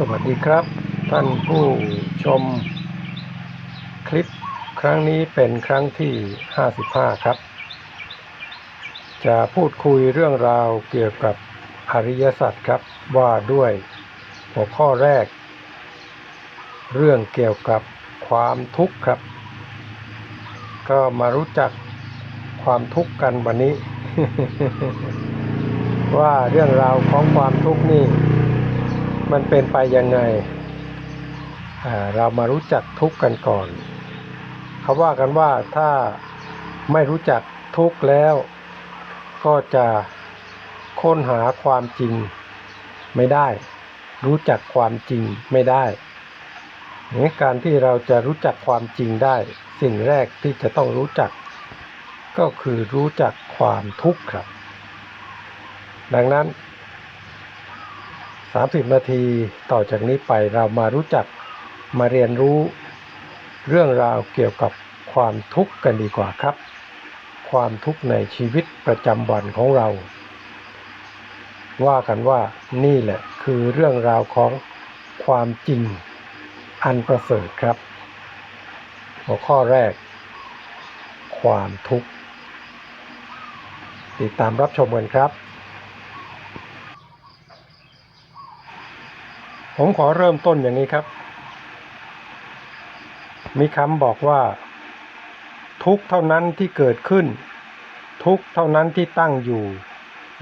สวัสดีครับ ท่านผู้ชมคลิปครั้งนี้เป็นครั้งที่ 55 ครับ จะพูดคุยเรื่องราวเกี่ยวกับอริยสัจครับว่าด้วยหัวข้อแรก เรื่องเกี่ยวกับความทุกข์ครับ ก็มารู้จักความทุกข์กันวันนี้ ว่าเรื่องราวของความทุกข์นี่ มันเป็นไปยังไง เรามารู้จักทุกข์กันก่อนเขาว่ากันว่าถ้าไม่รู้จักทุกข์แล้ว ก็จะค้นหาความจริงไม่ได้ รู้จักความจริงไม่ได้งั้การที่เราจะรู้จักความจริงได้ สิ่งแรกที่จะต้องรู้จัก ก็คือรู้จักความทุกข์ครับ ดังนั้น 30 นาทีต่อจากนี้ไปเรามารู้จักมาเรียนรู้เรื่องราวเกี่ยวกับความทุกข์กันดีกว่าครับ ความทุกข์ในชีวิตประจำวันของเรา ว่ากันว่านี่แหละคือเรื่องราวของความจริงอันประเสริฐครับ หัวข้อแรก ความทุกข์ ติดตามรับชมกันครับ ผมขอเริ่มต้นอย่างนี้ครับ มีคำบอกว่า ทุกเท่านั้นที่เกิดขึ้น ทุกเท่านั้นที่ตั้งอยู่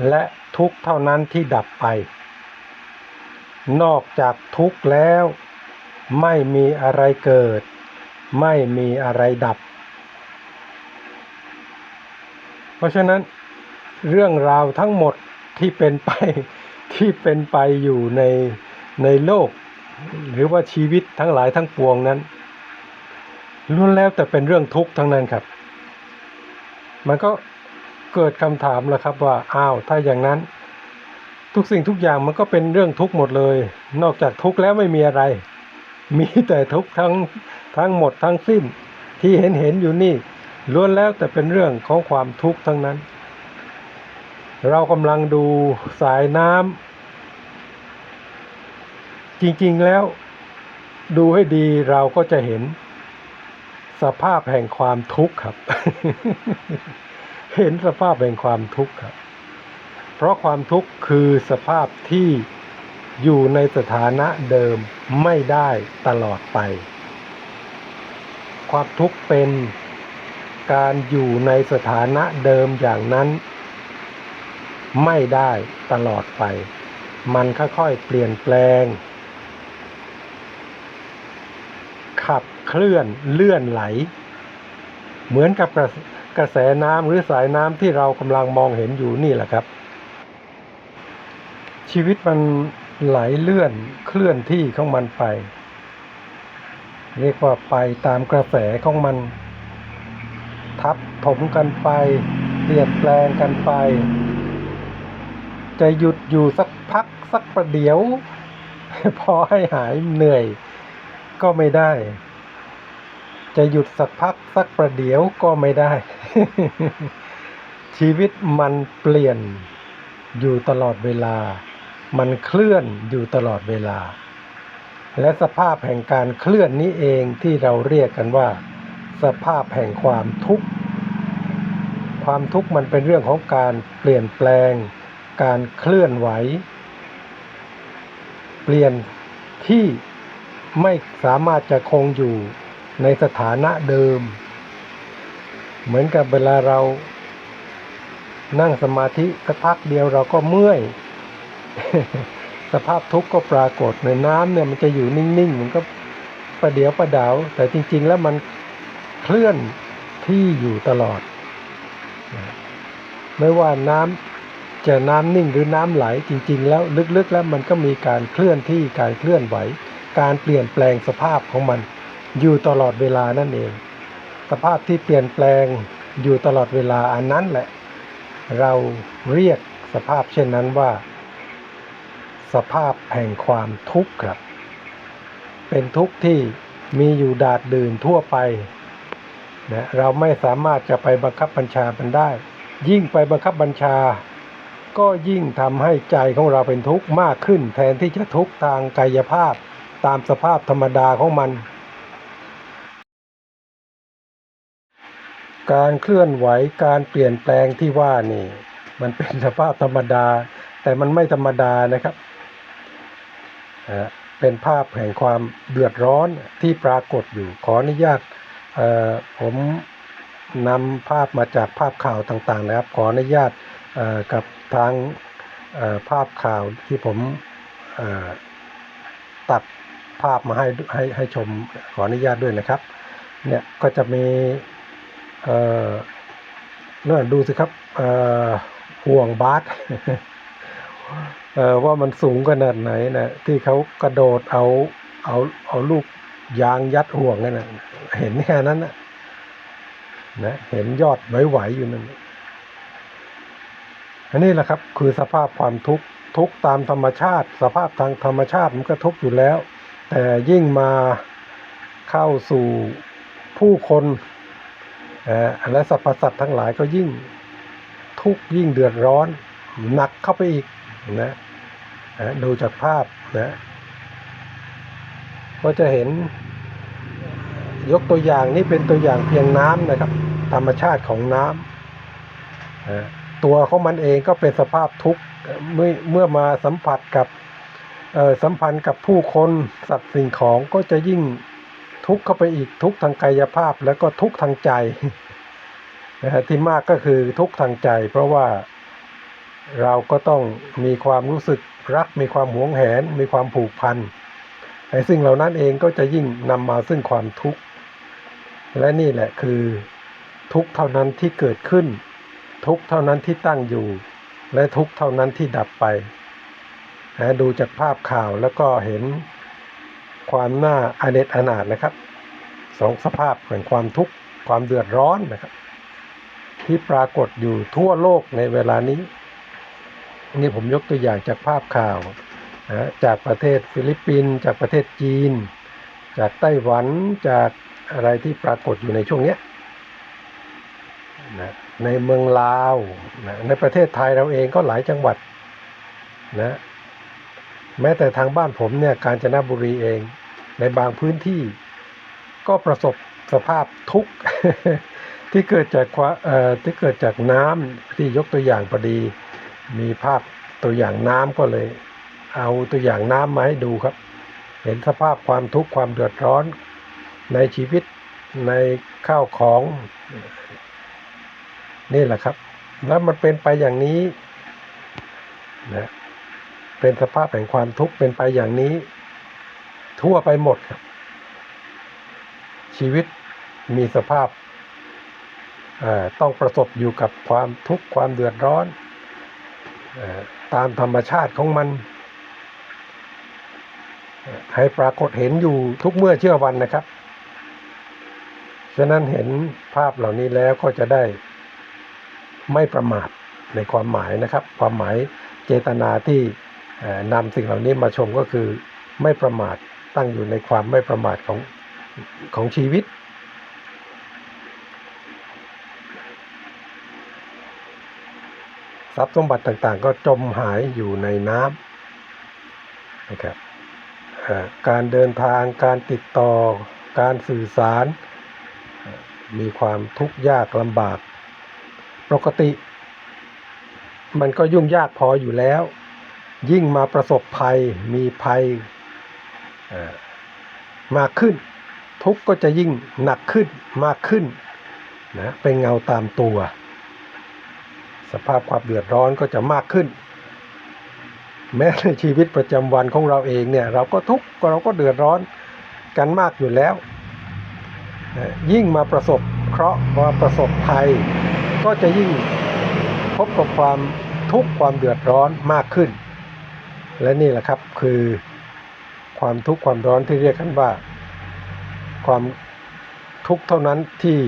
และทุกเท่านั้นที่ดับไป นอกจากทุกแล้ว ไม่มีอะไรเกิด ไม่มีอะไรดับ เพราะฉะนั้น เรื่องราวทั้งหมดที่เป็นไปที่เป็นไปอยู่ใน ในโลก หรือว่าชีวิตทั้งหลายทั้งปวงนั้นล้วนแล้วแต่เป็นเรื่องทุกข์ทั้งนั้นครับ มันก็เกิดคำถามแล้วครับว่าอ้าวถ้าอย่างนั้น ทุกสิ่งทุกอย่างมันก็เป็นเรื่องทุกข์หมดเลย นอกจากทุกข์แล้วไม่มีอะไร มีแต่ทุกข์ทั้งทั้งหมดทั้งสิ้นที่เห็นเห็นอยู่นี่ล้วนแล้วแต่เป็นเรื่องของความทุกข์ทั้งนั้น เรากำลังดูสายน้ำ จริงๆแล้ว ดูให้ดีเราก็จะเห็น สภาพแห่งความทุกข์ครับ เห็นสภาพแห่งความทุกข์ครับ เพราะความทุกข์คือสภาพที่อยู่ในสถานะเดิมไม่ได้ตลอดไป ความทุกข์เป็นการอยู่ในสถานะเดิมอย่างนั้น ไม่ได้ตลอดไป มันค่อยๆเปลี่ยนแปลง ขับเคลื่อนเลื่อนไหล เหมือนกับกระกระแสน้ำหรือสายน้ำที่เรากำลังมองเห็นอยู่นี่แหละครับ ชีวิตมันไหลเลื่อนเคลื่อนที่ของมันไป เรียกว่าไปตามกระแสของมัน ทับถมกันไปเปลี่ยนแปลงกันไป จะหยุดอยู่สักพักสักประเดี๋ยว พอให้หายเหนื่อย ก็ไม่ได้ จะหยุดสักพักสักประเดี๋ยวก็ไม่ได้ ชีวิตมันเปลี่ยนอยู่ตลอดเวลา มันเคลื่อนอยู่ตลอดเวลา และสภาพแห่งการเคลื่อนนี้เองที่เราเรียกกันว่า สภาพแห่งความทุกข์ ความทุกข์มันเป็นเรื่องของการเปลี่ยนแปลง การเคลื่อนไหว เปลี่ยนที่ ไม่สามารถจะคงอยู่ในสถานะเดิม เหมือนกับเวลาเรานั่งสมาธิสักพักเดียวเราก็เมื่อย สภาพทุกข์ก็ปรากฏในน้ำเนี่ยมันจะอยู่นิ่งๆมันก็ประเดี๋ยวประดาว แต่จริง ๆ แล้วมันเคลื่อนที่อยู่ตลอด ไม่ว่าน้ำจะน้ำนิ่งหรือน้ำไหลจริง ๆ แล้วลึกๆแล้วมันก็มีการเคลื่อนที่การเคลื่อนไหว การเปลี่ยนแปลงสภาพของมัน อยู่ตลอดเวลานั่นเอง สภาพที่เปลี่ยนแปลงอยู่ตลอดเวลาอันนั้นแหละ เราเรียกสภาพเช่นนั้นว่า สภาพแห่งความทุกข์ครับ เป็นทุกข์ที่มีอยู่ดาดดื่นทั่วไปนะเราไม่สามารถจะไปบังคับบัญชามันได้ ยิ่งไปบังคับบัญชา ก็ยิ่งทำให้ใจของเราเป็นทุกข์มากขึ้น แทนที่จะทุกข์ทางกายภาพ ตามสภาพธรรมดาของมัน การเคลื่อนไหวการเปลี่ยนแปลงที่ว่านี่ มันเป็นสภาพธรรมดา แต่มันไม่ธรรมดานะครับเป็นภาพแห่งความเดือดร้อนที่ปรากฏอยู่ขออนุญาตผมนำภาพมาจากภาพข่าวต่างๆ นะครับ ขออนุญาตกับทางภาพข่าวที่ผมตัด ภาพมาให้ให้ให้ชมขออนุญาตด้วยนะครับ เนี่ยก็จะมีเอ่อนั่นดูสิครับเอ่อห่วงบาสเอ่อว่ามันสูงขนาดไหนนะที่เขากระโดดเอาเอาเอาลูกยางยัดห่วงนั่นนะเห็นแค่นั้นนะนะเห็นยอดไหวๆอยู่นั่นอันนี้แหละครับคือสภาพความทุกข์ทุกตามธรรมชาติ สภาพทางธรรมชาติมันก็ทุกข์อยู่แล้ว แต่ยิ่งมาเข้าสู่ผู้คนและสรรพสัตว์ทั้งหลายก็ยิ่งทุกข์ยิ่งเดือดร้อนหนักเข้าไปอีกนะดูจากภาพนะก็จะเห็นยกตัวอย่างนี่เป็นตัวอย่างเพียงน้ำนะครับ ธรรมชาติของน้ำตัวของมันเองก็เป็นสภาพทุกข์เมื่อมาสัมผัสกับ สัมพันธ์กับผู้คนสัตว์สิ่งของก็จะยิ่งทุกข์เข้าไปอีกทุกข์ทางกายภาพแล้วก็ทุกข์ทางใจนะฮะที่มากก็คือทุกข์ทางใจ เพราะว่าเราก็ต้องมีความรู้สึกรัก มีความหวงแหน มีความผูกพันไอ้สิ่งเหล่านั้นเองก็จะยิ่งนำมาซึ่งความทุกข์และนี่แหละคือทุกเท่านั้นที่เกิดขึ้น ทุกเท่านั้นที่ตั้งอยู่ และทุกเท่านั้นที่ดับไป นะดูจากภาพข่าวแล้วก็เห็นความน่าอาเนจอนาถนะครับสองสภาพแห่งความทุกข์ความเดือดร้อนนะครับ ที่ปรากฏอยู่ทั่วโลกในเวลานี้ นี่ผมยกตัวอย่างจากภาพข่าวนะจากประเทศฟิลิปปินส์จากประเทศจีน จากไต้หวันจากอะไรที่ปรากฏอยู่ในช่วงนี้นะในเมืองลาวนะในประเทศไทยเราเองก็หลายจังหวัดนะ แม้แต่ทางบ้านผมเนี่ยกาญจนบุรีเอง ในบางพื้นที่ก็ประสบสภาพทุกข์ที่เกิดจากความเอ่อที่เกิดจากน้ำที่ยกตัวอย่างพอดี มีภาพตัวอย่างน้ำก็เลย เอาตัวอย่างน้ำมาให้ดูครับ เห็นสภาพความทุกข์ความเดือดร้อนในชีวิตในข้าวของ นี่แหละครับ แล้วมันเป็นไปอย่างนี้นะ เป็นสภาพแห่งความทุกข์เป็นไปอย่างนี้ ทั่วไปหมดครับ ชีวิตมีสภาพต้องประสบอยู่กับความทุกข์ความเดือดร้อนอตามธรรมชาติของมัน ให้ปรากฏเห็นอยู่ทุกเมื่อเชื่อวันนะครับ ฉะนั้นเห็นภาพเหล่านี้แล้วก็จะได้ไม่ประมาทในความหมายนะครับ ความหมายเจตนาที่ นำสิ่งเหล่านี้มาชมก็คือไม่ประมาทตั้งอยู่ในความไม่ประมาทของของชีวิต ทรัพย์สมบัติต่างๆ ก็จมหายอยู่ในน้ำนะครับการเดินทางการติดต่อการสื่อสาร มีความทุกข์ยากลำบาก ปกติ มันก็ยุ่งยากพออยู่แล้ว ยิ่งมาประสบภัยมีภัยมากขึ้น ทุกก็จะยิ่งหนักขึ้นมากขึ้นนะเป็นเงาตามตัว สภาพความเดือดร้อนก็จะมากขึ้น แม้ในชีวิตประจำวันของเราเองเนี่ยเราก็ทุกข์เราก็เดือดร้อนกันมากอยู่แล้วนะยิ่งมาประสบเคราะห์มาประสบภัย ก็จะยิ่งพบกับความทุกข์ความเดือดร้อนมากขึ้น และนี่แหละครับคือความทุกข์ความร้อนที่เรียกกันว่า ความทุกข์เท่านั้นที่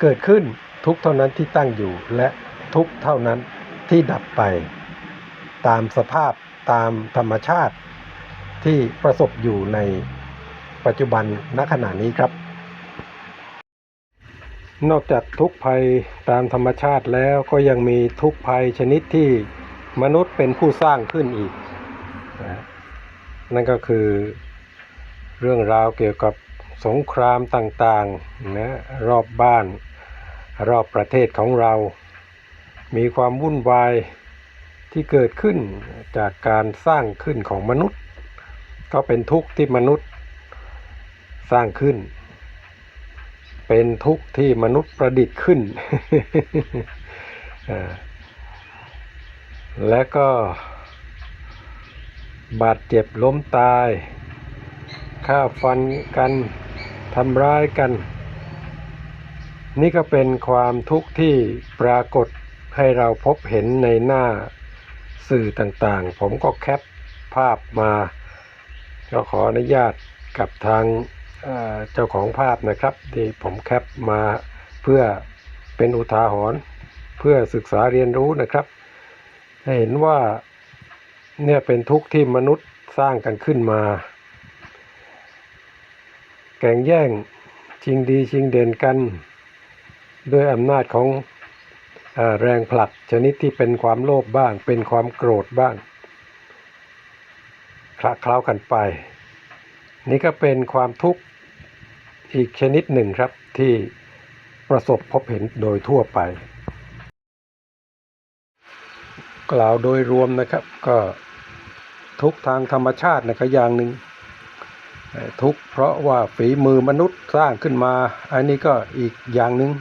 เกิดขึ้นทุกข์เท่านั้นที่ตั้งอยู่และทุกข์เท่านั้นที่ดับไป ตามสภาพตามธรรมชาติที่ประสบอยู่ในปัจจุบันณขณะนี้ครับ นอกจากทุกข์ภัยตามธรรมชาติแล้วก็ยังมีทุกข์ภัยชนิดที่มนุษย์เป็นผู้สร้างขึ้นอีก นั่นก็คือเรื่องราวเกี่ยวกับสงครามต่างๆนะรอบบ้านรอบประเทศของเรา มีความวุ่นวายที่เกิดขึ้นจากการสร้างขึ้นของมนุษย์ ก็เป็นทุกข์ที่มนุษย์สร้างขึ้น เป็นทุกข์ที่มนุษย์ประดิษฐ์ขึ้น และก็ บาดเจ็บล้มตายฆ่าฟันกันทำร้ายกัน นี่ก็เป็นความทุกข์ที่ปรากฏให้เราพบเห็นในหน้าสื่อต่างๆ ผมก็แคปภาพมา ก็ขออนุญาตกับทางเจ้าของภาพนะครับ ที่ผมแคปมาเพื่อเป็นอุทาหรณ์เพื่อศึกษาเรียนรู้นะครับ ให้เห็นว่า เนี่ยเป็นทุกข์ที่มนุษย์สร้างกันขึ้นมาแก่งแย่งชิงดีชิงเด่นกัน ด้วยอำนาจของอแรงผลักชนิดที่เป็นความโลภบ้าง เป็นความโกรธบ้างคละเคล้ากันไป นี่ก็เป็นความทุกข์อีกชนิดหนึ่งครับที่ประสบพบเห็นโดยทั่วไป กล่าวโดยรวมนะครับก็ ทุกทางธรรมชาตินะก็อย่างหนึ่งทุกเพราะว่าฝีมือมนุษย์สร้างขึ้นมา อันนี้ก็อีกอย่างหนึ่ง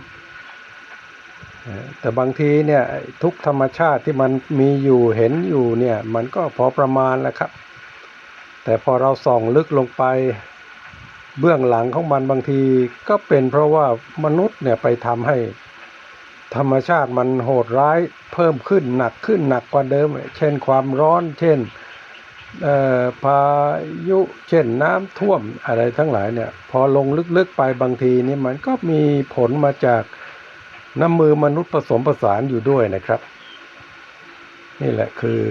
แต่บางทีเนี่ยทุกธรรมชาติที่มันมีอยู่เห็นอยู่เนี่ยมันก็พอประมาณแหล้วครับ แต่พอเราส่องลึกลงไปเบื้องหลังของมันบางทีก็เป็นเพราะว่ามนุษย์เนี่ยไปทำให้ธรรมชาติมันโหดร้ายเพิ่มขึ้นหนักขึ้นหนักกว่าเดิม เช่นความร้อน เช่น พายุเช่นน้ำท่วมอะไรทั้งหลายเนี่ย พอลงลึกๆไปบางทีนี่มันก็มีผลมาจากน้ำมือมนุษย์ผสมผสานอยู่ด้วยนะครับ นี่แหละคือ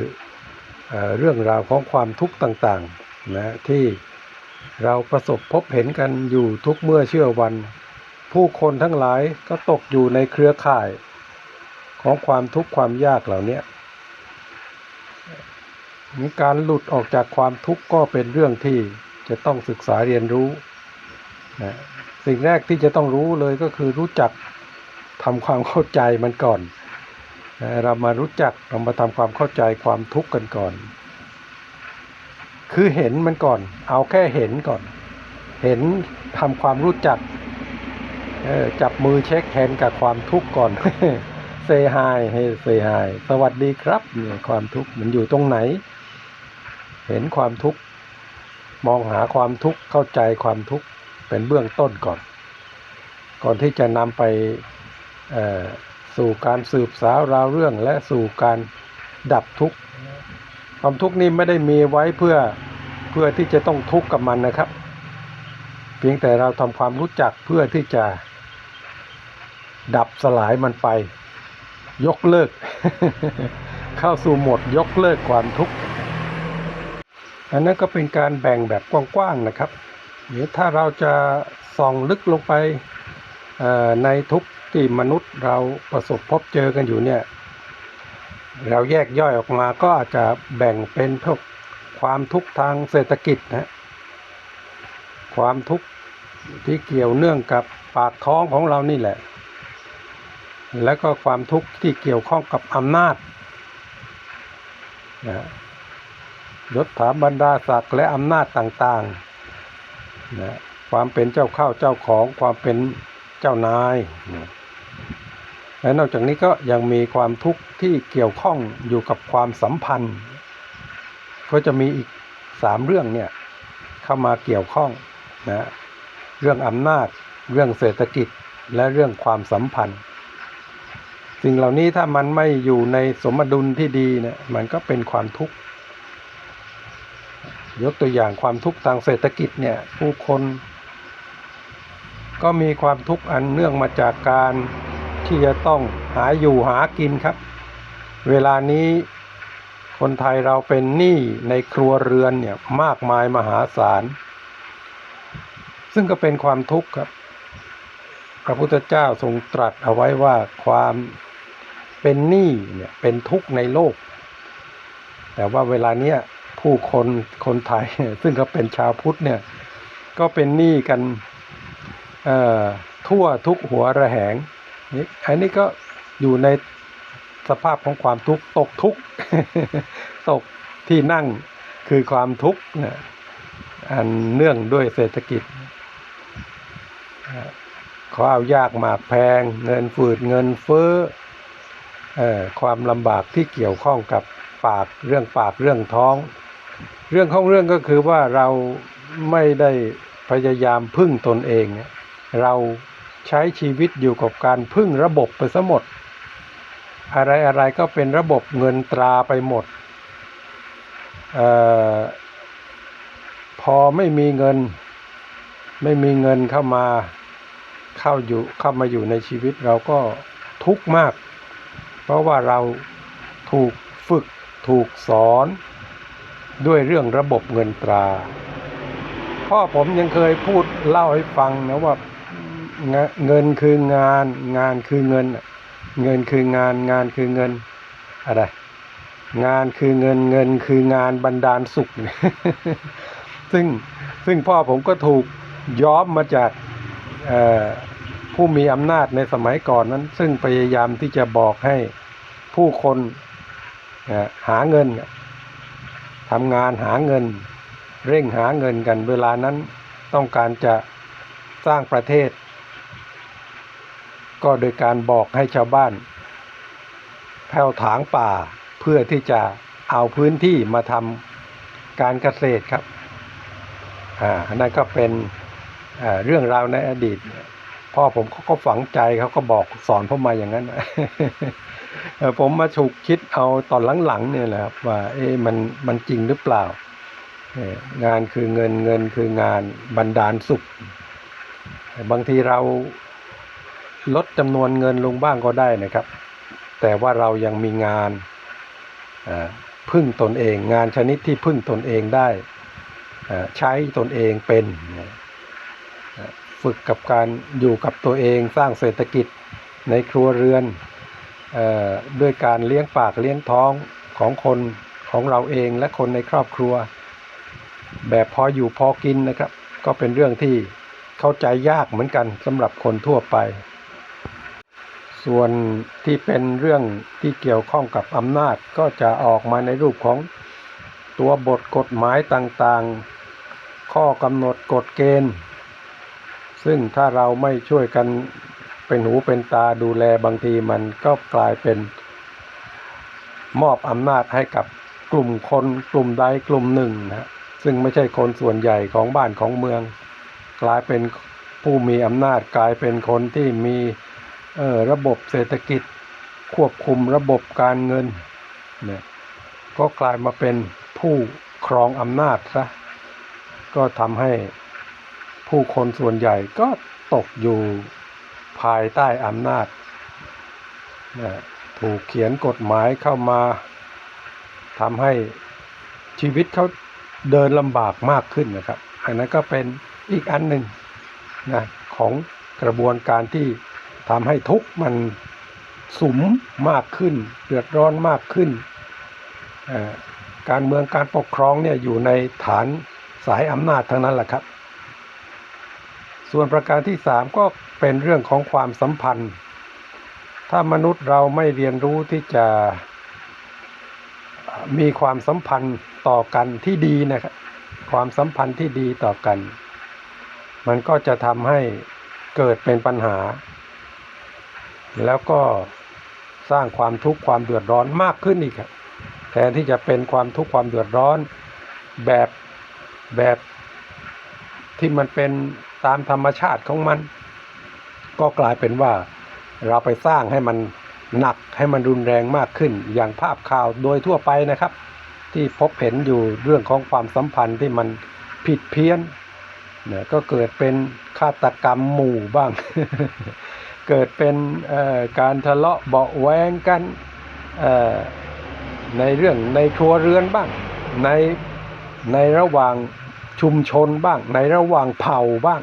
เอเรื่องราวของความทุกข์ต่างๆนะที่เราประสบพบเห็นกันอยู่ทุกเมื่อเชื่อวัน ผู้คนทั้งหลายก็ตกอยู่ในเครือข่าย ของความทุกข์ความยากเหล่านี้ การหลุดออกจากความทุกข์ก็เป็นเรื่องที่จะต้องศึกษาเรียนรู้นะสิ่งแรกที่จะต้องรู้เลยก็คือรู้จักทำความเข้าใจมันก่อนนะเรามารู้จักเรามาทำความเข้าใจความทุกข์กันก่อน คือเห็นมันก่อน เอาแค่เห็นก่อน เห็นทำความรู้จักจับมือเช็คแฮนกับความทุกข์ก่อนเซฮายให้เซฮายสวัสดีครับเนี่ยความทุกข์มันอยู่ตรงไหน เห็นความทุกข์ มองหาความทุกข์เข้าใจความทุกข์เป็นเบื้องต้นก่อน ก่อนที่จะนำไปสู่การสืบสาวราวเรื่องและสู่การดับทุกข์ ความทุกข์นี้ไม่ได้มีไว้เพื่อเพื่อที่จะต้องทุกข์กับมันนะครับ เพียงแต่เราทำความรู้จักเพื่อที่จะดับสลายมันไป ยกเลิก เข้าสู่หมดยกเลิกความทุกข์ อันนั้นก็เป็นการแบ่งแบบกว้างๆนะครับ เดี๋ยวถ้าเราจะส่องลึกลงไปในทุกที่มนุษย์เราประสบพบเจอกันอยู่เนี่ย เราแยกย่อยออกมาก็อาจจะแบ่งเป็นพวกความทุกข์ทางเศรษฐกิจนะความทุกข์ที่เกี่ยวเนื่องกับปากท้องของเรานี่แหละ แล้วก็ความทุกข์ที่เกี่ยวข้องกับอำนาจนะ ยศถาบรรดาศักดิ์และอำนาจต่างๆนะความเป็นเจ้าเข้าเจ้าของความเป็นเจ้านายนะและนอกจากนี้ก็ยังมีความทุกข์ที่เกี่ยวข้องอยู่กับความสัมพันธ์ ก็จะมีอีกสามเรื่องเนี่ยเข้ามาเกี่ยวข้องนะเรื่องอำนาจ เรื่องเศรษฐกิจและเรื่องความสัมพันธ์ สิ่งเหล่านี้ถ้ามันไม่อยู่ในสมดุลที่ดีเนี่ยมันก็เป็นความทุกข์ ยกตัวอย่างความทุกข์ทางเศรษฐกิจเนี่ยผู้คนก็มีความทุกข์อันเนื่องมาจากการที่จะต้องหาอยู่หากินครับ เวลานี้คนไทยเราเป็นหนี้ในครัวเรือนเนี่ยมากมายมหาศาล ซึ่งก็เป็นความทุกข์ครับ พระพุทธเจ้าทรงตรัสเอาไว้ว่าความเป็นหนี้เนี่ยเป็นทุกข์ในโลก แต่ว่าเวลาเนี้ย ผู้คนคนไทย ซึ่งก็เป็นชาวพุทธเนี่ย ก็เป็นหนี้กันทั่วทุกหัวระแหงนี่อันนี้ก็อยู่ในสภาพของความทุกข์ตกทุกข์ตกที่นั่งคือความทุกข์นะอันเนื่องด้วยเศรษฐกิจข้าวยากหมากแพง เงินฝืดเงินเฟ้ออความลำบากที่เกี่ยวข้องกับปากเรื่องปากเรื่องท้อง เรื่องของเรื่องก็คือว่าเราไม่ได้พยายามพึ่งตนเอง เราใช้ชีวิตอยู่กับการพึ่งระบบไปซะหมด อะไรอะไรก็เป็นระบบเงินตราไปหมดออพอไม่มีเงิน ไม่มีเงินเข้ามาเข้าอยู่เข้ามาอยู่ในชีวิตเราก็ทุกข์มาก เพราะว่าเราถูกฝึกถูกสอน ด้วยเรื่องระบบเงินตรา พ่อผมยังเคยพูดเล่าให้ฟังนะว่าเงินคืองานงานคือเงิน เงินคืองานงานคือเงินอะไร งานคือเงินเงินคืองานบันดาลสุข ซึ่งซึ่งพ่อผมก็ถูกย้อมมาจากผู้มีอำนาจในสมัยก่อนนั้น ซึ่งพยายามที่จะบอกให้ผู้คนหาเงิน ทำงานหาเงิน เร่งหาเงินกันเวลานั้นต้องการจะสร้างประเทศ ก็โดยการบอกให้ชาวบ้านแผ่วถางป่าเพื่อที่จะเอาพื้นที่มาทำการเกษตรครับอ่านนั้นก็เป็นเรื่องราวในอดีต พ่อผมเขาก็ฝังใจเขาก็บอกสอนผมมาอย่างนั้น ผมมาฉุกคิดเอาตอนหลังๆเนี่ยแหละครับว่าเอ๊ะมันมันจริงหรือเปล่า งานคือเงินเงินคืองานบันดาลสุข บางทีเราลดจำนวนเงินลงบ้างก็ได้นะครับ แต่ว่าเรายังมีงานพึ่งตนเอง งานชนิดที่พึ่งตนเองได้ใช้ตนเองเป็นฝึกกับการอยู่กับตัวเองสร้างเศรษฐกิจในครัวเรือน ด้วยการเลี้ยงปากเลี้ยงท้องของคนของเราเองและคนในครอบครัว แบบพออยู่พอกินนะครับ ก็เป็นเรื่องที่เข้าใจยากเหมือนกันสำหรับคนทั่วไป ส่วนที่เป็นเรื่องที่เกี่ยวข้องกับอำนาจก็จะออกมาในรูปของตัวบทกฎหมายต่างๆ ข้อกำหนดกฎเกณฑ์ ซึ่งถ้าเราไม่ช่วยกัน เป็นหูเป็นตาดูแลบางทีมันก็กลายเป็น มอบอำนาจให้กับกลุ่มคนกลุ่มใดกลุ่มหนึ่งนะฮะซึ่งไม่ใช่คนส่วนใหญ่ของบ้านของเมือง กลายเป็นผู้มีอำนาจกลายเป็นคนที่มีออระบบเศรษฐกิจ ควบคุมระบบการเงินเนี่ยก็กลายมาเป็นผู้ครองอำนาจซะก็ทำให้ผู้คนส่วนใหญ่ก็ตกอยู่ายใต้อำนาจนะถูกเขียนกฎหมายเข้ามาทำให้ชีวิตเขาเดินลำบากมากขึ้นนะครับ อันนั้นก็เป็นอีกอันหนึ่งนะของกระบวนการที่ทำให้ทุกมันสุมมากขึ้น เดือดร้อนมากขึ้น การเมืองการปกครองเนี่ยอยู่ในฐานสายอำนาจทั้งนั้นแหละครับ ส่วนประการที่สามก็เป็นเรื่องของความสัมพันธ์ ถ้ามนุษย์เราไม่เรียนรู้ที่จะมีความสัมพันธ์ต่อกันที่ดีนะครับความสัมพันธ์ที่ดีต่อกัน มันก็จะทำให้เกิดเป็นปัญหา แล้วก็สร้างความทุกข์ความเดือดร้อนมากขึ้นอีกครับแทนที่จะเป็นความทุกข์ความเดือดร้อนแบบแบบที่มันเป็น ตามธรรมชาติของมัน ก็กลายเป็นว่าเราไปสร้างให้มันหนักให้มันรุนแรงมากขึ้น อย่างภาพข่าวโดยทั่วไปนะครับ ที่พบเห็นอยู่เรื่องของความสัมพันธ์ที่มันผิดเพี้ยนเนี่ยก็เกิดเป็นฆาตกรรมหมู่บ้าง เกิดเป็นการทะเลาะเบาแวงกันในเรื่องในครัวเรือนบ้างในในระหว่าง ชุมชนบ้าง ในระหว่างเผ่าบ้าง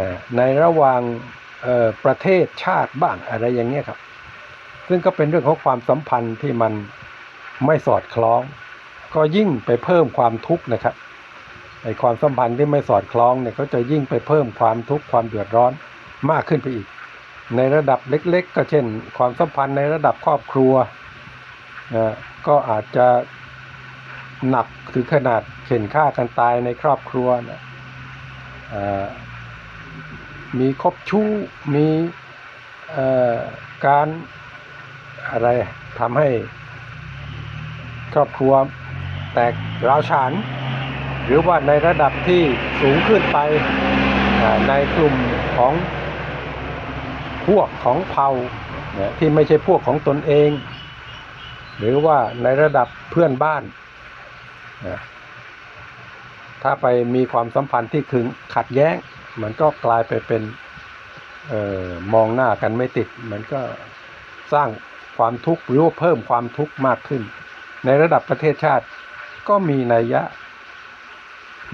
นะในระหว่างประเทศชาติบ้างอะไรอย่างเงี้ยครับ ซึ่งก็เป็นเรื่องของความสัมพันธ์ที่มันไม่สอดคล้อง ก็ยิ่งไปเพิ่มความทุกข์นะครับไอความสัมพันธ์ที่ไม่สอดคล้องเนี่ยก็จะยิ่งไปเพิ่มความทุกข์ความเดือดร้อนมากขึ้นไปอีก ในระดับเล็ก ๆ ก็เช่น ความสัมพันธ์ในระดับครอบครัวนะก็อาจจะ หนักถึงขนาดเข็นฆ่ากันตายในครอบครัวนะมีคบชู้มีการอะไรทำให้ครอบครัวแตกร้าวฉาน หรือว่าในระดับที่สูงขึ้นไปในกลุ่มของพวกของเผ่าที่ไม่ใช่พวกของตนเอง หรือว่าในระดับเพื่อนบ้าน ถ้าไปมีความสัมพันธ์ที่ขึงขัดแย้ง มันก็กลายไปเป็นออมองหน้ากันไม่ติด มันก็สร้างความทุกข์หรือว่าเพิ่มความทุกข์มากขึ้น ในระดับประเทศชาติก็มีนัยยะ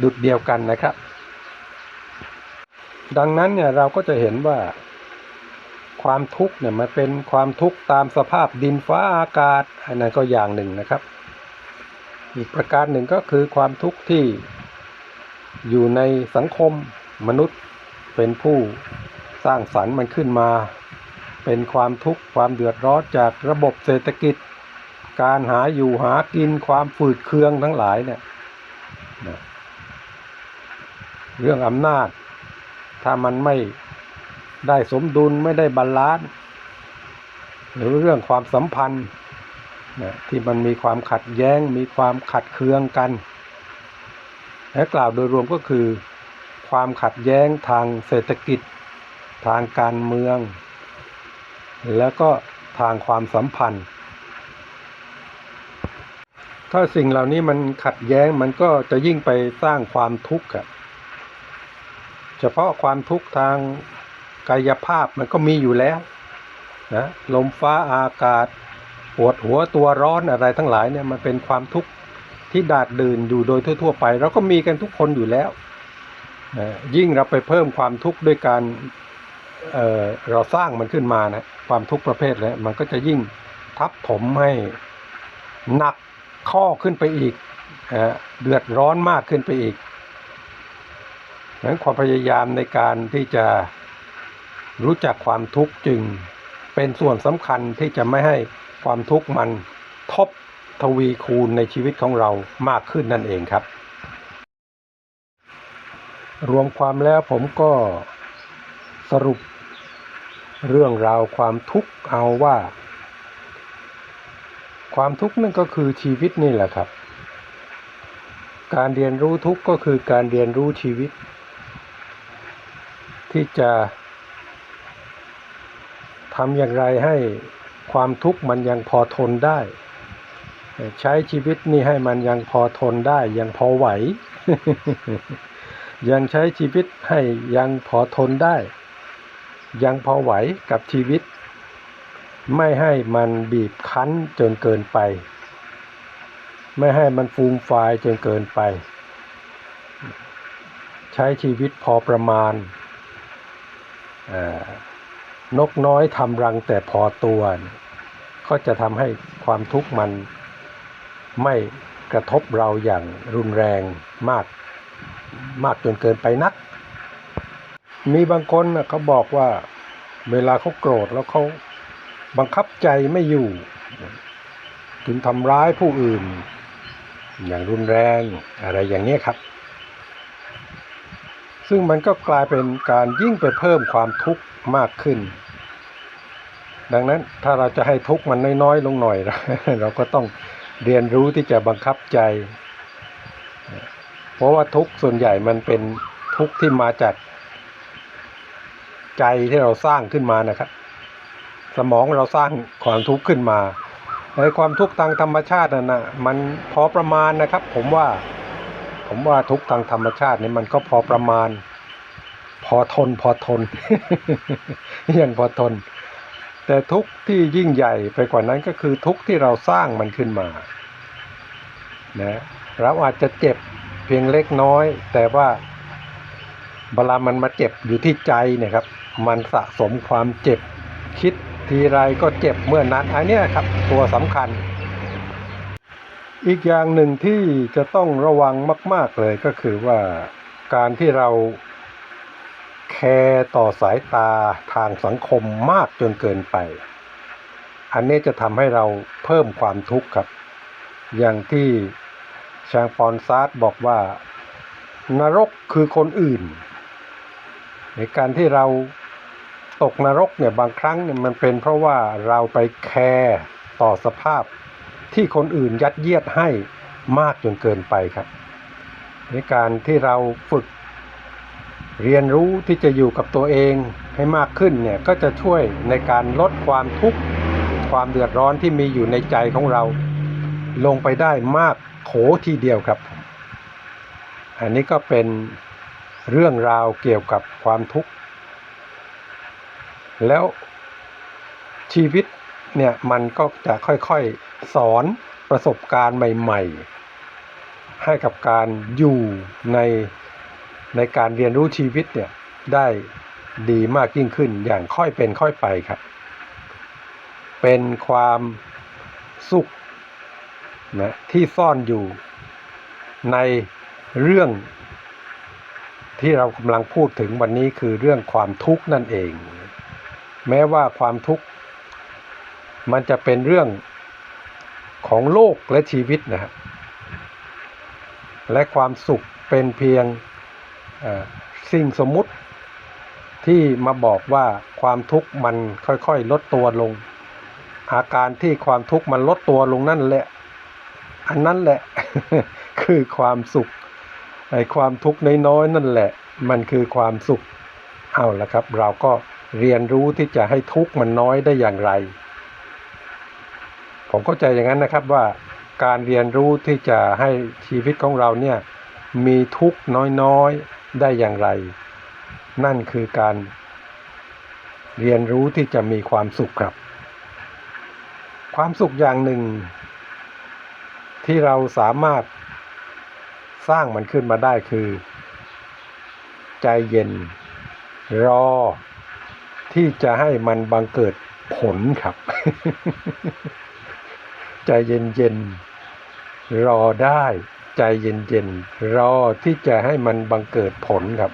ดุดเดียวกันนะครับ ดังนั้นเนี่ยเราก็จะเห็นว่าความทุกข์เนี่ยมันเป็นความทุกข์ตามสภาพดินฟ้าอากาศอันนั้นก็อย่างหนึ่งนะครับ อีกประการหนึ่งก็คือความทุกข์ที่อยู่ในสังคมมนุษย์เป็นผู้สร้างสรรค์มันขึ้นมา เป็นความทุกข์ความเดือดร้อนจากระบบเศรษฐกิจ การหาอยู่หากินความฝืดเคืองทั้งหลายเนี่ยนะเรื่องอำนาจ ถ้ามันไม่ได้สมดุลไม่ได้บาลานซ์หรือเรื่องความสัมพันธ์ นะที่มันมีความขัดแย้ง มีความขัดเคืองกัน และกล่าวโดยรวมก็คือ ความขัดแย้งทางเศรษฐกิจ ทางการเมือง แล้วก็ทางความสัมพันธ์ ถ้าสิ่งเหล่านี้มันขัดแย้งมันก็จะยิ่งไปสร้างความทุกข์อะเฉพาะความทุกข์ทางกายภาพมันก็มีอยู่แล้วนะลมฟ้าอากาศ ปวดหัวตัวร้อนอะไรทั้งหลายเนี่ยมันเป็นความทุกข์ที่ดาดดื่นอยู่โดยทั่ว ๆ ไป เราก็มีกันทุกคนอยู่แล้วยิ่งเราไปเพิ่มความทุกข์ด้วยการเอ่อเราสร้างมันขึ้นมานะความทุกข์ประเภทนี้มันก็จะยิ่งทับถมให้หนักข้อขึ้นไปอีกนะเดือดร้อนมากขึ้นไปอีกดังนั้นความพยายามในการที่จะรู้จักความทุกข์จึงเป็นส่วนสำคัญที่จะไม่ให้ ความทุกข์มันทบทวีคูณในชีวิตของเรามากขึ้นนั่นเองครับ รวมความแล้วผมก็สรุปเรื่องราวความทุกข์เอาว่า ความทุกข์นั่นก็คือชีวิตนี่แหละครับ การเรียนรู้ทุกข์ก็คือการเรียนรู้ชีวิต ที่จะทำอย่างไรให้ ความทุกข์มันยังพอทนได้ ใช้ชีวิตนี่ให้มันยังพอทนได้ ยังพอไหว ยังใช้ชีวิตให้ยังพอทนได้ ยังพอไหวกับชีวิต ไม่ให้มันบีบคั้นจนเกินไป ไม่ให้มันฟูมฟายจนเกินไป ใช้ชีวิตพอประมาณอ่อ นกน้อยทำรังแต่พอตัว ก็จะทำให้ความทุกข์มันไม่กระทบเราอย่างรุนแรงมาก มากจนเกินไปนัก มีบางคนเขาบอกว่าเวลาเขาโกรธแล้วเขาบังคับใจไม่อยู่ถึงทำร้ายผู้อื่น อย่างรุนแรงอะไรอย่างนี้ครับ ซึ่งมันก็กลายเป็นการยิ่งไปเพิ่มความทุกข์ มากขึ้น ดังนั้นถ้าเราจะให้ทุกข์มันน้อยๆ ลงหน่อย เราก็ต้องเรียนรู้ที่จะบังคับใจ เพราะว่าทุกข์ส่วนใหญ่มันเป็นทุกข์ที่มาจากใจที่เราสร้างขึ้นมานะครับ สมองเราสร้างความทุกข์ขึ้นมาในความทุกข์ทางธรรมชาตินั่นนะมันพอประมาณนะครับ ผมว่า ผมว่าทุกข์ทางธรรมชาตินี่มันก็พอประมาณ พอทนพอทนยังพอทน แต่ทุกที่ยิ่งใหญ่ไปกว่านั้นก็คือทุกที่เราสร้างมันขึ้นมานะเราอาจจะเจ็บเพียงเล็กน้อย แต่ว่าเวลามันมาเจ็บอยู่ที่ใจเนี่ยครับ มันสะสมความเจ็บ คิดทีไรก็เจ็บเมื่อนั้นอันเนี้ยครับ ตัวสำคัญ อีกอย่างหนึ่งที่จะต้องระวังมาก ๆเลยก็คือว่าการที่เรา แคร์ต่อสายตาทางสังคมมากจนเกินไป อันนี้จะทำให้เราเพิ่มความทุกข์ครับ อย่างที่ชางปอนซาร์ตบอกว่า นรกคือคนอื่น ในการที่เราตกนรกเนี่ยบางครั้งเนี่ยมันเป็นเพราะว่าเราไปแคร์ต่อสภาพที่คนอื่นยัดเยียดให้มากจนเกินไปครับ ในการที่เราฝึก เรียนรู้ที่จะอยู่กับตัวเองให้มากขึ้นเนี่ยก็จะช่วยในการลดความทุกข์ความเดือดร้อนที่มีอยู่ในใจของเรา ลงไปได้มากโขทีเดียวครับ อันนี้ก็เป็นเรื่องราวเกี่ยวกับความทุกข์ แล้วชีวิตเนี่ยมันก็จะค่อยๆสอนประสบการณ์ใหม่ ๆ ให้กับการอยู่ใน ในการเรียนรู้ชีวิตเนี่ยได้ดีมากยิ่งขึ้นอย่างค่อยเป็นค่อยไปครับ เป็นความสุขนะที่ซ่อนอยู่ในเรื่องที่เรากำลังพูดถึงวันนี้คือเรื่องความทุกข์นั่นเอง แม้ว่าความทุกข์ มันจะเป็นเรื่องของโลกและชีวิตนะครับและความสุขเป็นเพียง สิ่งสมมุติที่มาบอกว่าความทุกข์มันค่อยๆ ลดตัวลง อาการที่ความทุกข์มันลดตัวลงนั่นแหละ อันนั้นแหละ คือความสุขไอ้ความทุกข์น้อยๆนั่นแหละ มันคือความสุขเอาละครับ เราก็เรียนรู้ที่จะให้ทุกข์มันน้อยได้อย่างไร ผมเข้าใจอย่างนั้นนะครับว่าการเรียนรู้ที่จะให้ชีวิตของเราเนี่ยมีทุกข์น้อยๆ ได้อย่างไร นั่นคือการเรียนรู้ที่จะมีความสุขครับ ความสุขอย่างหนึ่ง ที่เราสามารถสร้างมันขึ้นมาได้คือ ใจเย็น รอ ที่จะให้มันบังเกิดผลครับ ใจเย็นๆรอได้ ใจเย็นๆ รอที่จะให้มันบังเกิดผลครับ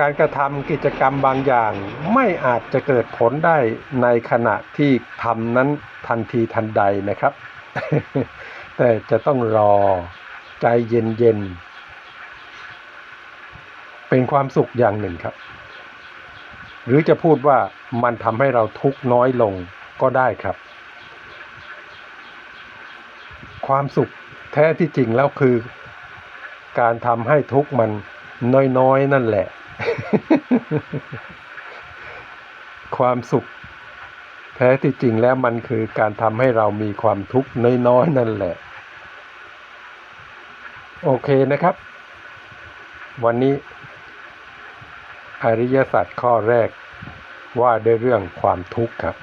การกระทำกิจกรรมบางอย่างไม่อาจจะเกิดผลได้ในขณะที่ทำนั้นทันทีทันใดนะครับ แต่จะต้องรอใจเย็นๆ เป็นความสุขอย่างหนึ่งครับ หรือจะพูดว่ามันทำให้เราทุกข์น้อยลงก็ได้ครับ ความสุข แท้ที่จริงแล้วคือ การทำให้ทุกข์มันน้อยๆนั่นแหละ ความสุข แท้ที่จริงแล้วมันคือการทำให้เรามีความทุกข์น้อยๆนั่นแหละ โอเคนะครับ วันนี้ อริยสัจข้อแรกว่าด้วยเรื่องความทุกข์ครับ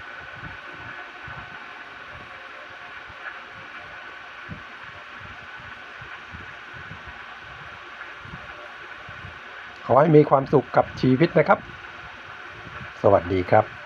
ให้มีความสุขกับชีวิตนะครับ สวัสดีครับ